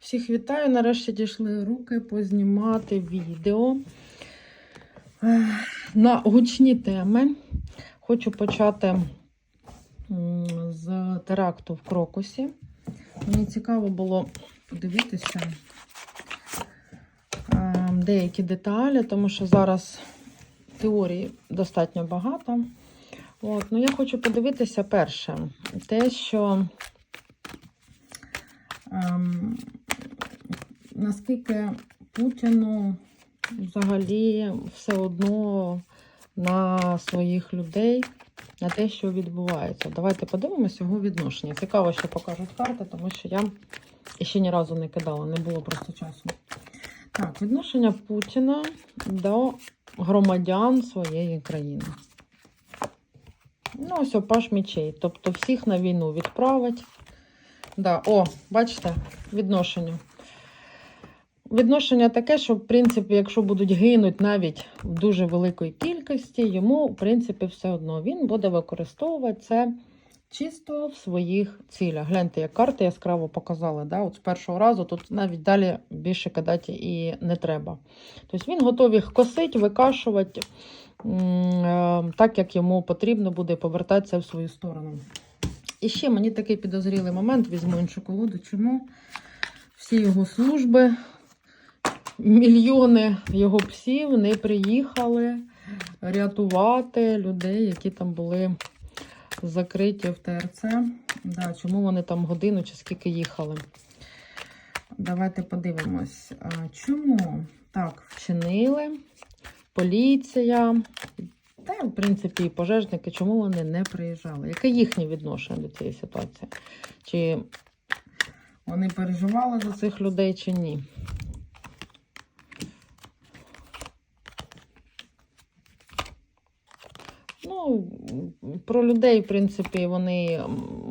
Всіх вітаю. Нарешті дійшли руки познімати відео на гучні теми. Хочу почати з теракту в Крокусі. Мені цікаво було подивитися е, деякі деталі, тому що зараз теорії достатньо багато. От, ну я хочу подивитися перше, те, що ем, наскільки Путіну взагалі все одно на своїх людей, на те, що відбувається. Давайте подивимося його відношення. Цікаво, що покажуть карти, тому що я ще ні разу не кидала, не було просто часу. Так, відношення Путіна до громадян своєї країни. Ну, ось опаш мічей. Тобто всіх на війну відправить. Да, О, бачите, відношення. Відношення таке, що, в принципі, якщо будуть гинуть навіть в дуже великій кількості, йому, в принципі, все одно він буде використовувати це чисто в своїх цілях. Гляньте, як карти яскраво показали. Да? От з першого разу тут навіть далі більше кидати і не треба. Тобто він готовий їх косити, викашувати так, як йому потрібно буде повертатися в свою сторону. І ще мені такий підозрілий момент, візьму іншу колоду. Чому всі його служби, мільйони його псів не приїхали рятувати людей, які там були закриті в ТРЦ. Да, Чому вони там годину чи скільки їхали? Давайте подивимось. Чому так вчинили? Поліція, та, в принципі, і пожежники, чому вони не приїжджали? Яке їхнє відношення до цієї ситуації? Чи вони переживали за цих людей, чи ні? Ну, про людей, в принципі, вони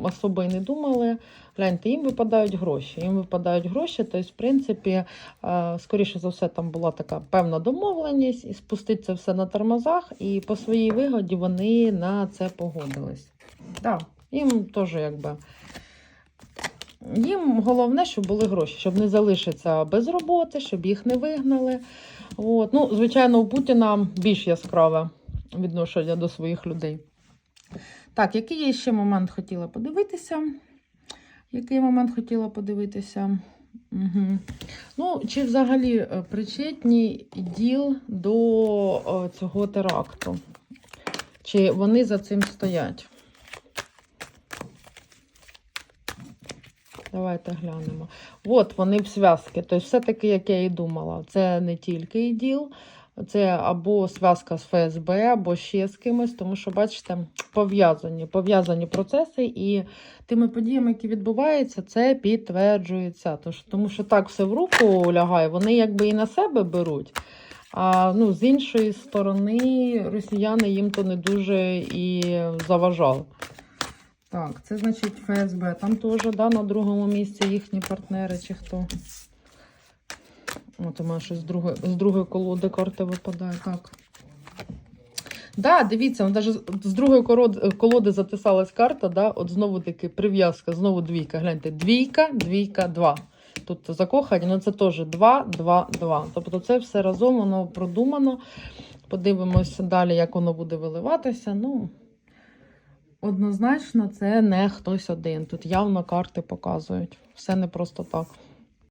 особо і не думали. Гляньте, їм випадають гроші. Їм випадають гроші, тобто, в принципі, скоріше за все, там була така певна домовленість, і спустити це все на тормозах, і по своїй вигоді вони на це погодились. Так, їм теж якби. Їм головне, щоб були гроші, щоб не залишитися без роботи, щоб їх не вигнали. От. Ну, Звичайно, у Путіна більш яскраве відношення до своїх людей. Так, який я ще момент хотіла подивитися? Який момент хотіла подивитися? Угу. Ну, чи взагалі е, причетні діл до о, цього теракту? Чи вони за цим стоять? Давайте глянемо. От вони в зв'язки. Тобто, все-таки, як я і думала, це не тільки іділ, це або зв'язка з ФСБ, або ще з кимось, тому що, бачите, пов'язані пов'язані процеси, і тими подіями, які відбуваються, це підтверджується. Тому що так все в руку лягає, вони якби і на себе беруть. А ну, з іншої сторони, росіяни їм то не дуже і заважали. Так, це значить ФСБ. Там теж да, на другому місці їхні партнери чи хто. От у мене щось з другої, з другої колоди карти випадає. Так. Да, дивіться, навіть з другої колоди, затисалась карта, да, от знову таки прив'язка, знову двійка. Гляньте, двійка, двійка, два. Тут закохані, ну це теж два, два, два. Тобто це все разом, воно продумано. Подивимося далі, як воно буде виливатися. Ну, однозначно, це не хтось один. Тут явно карти показують. Все не просто так.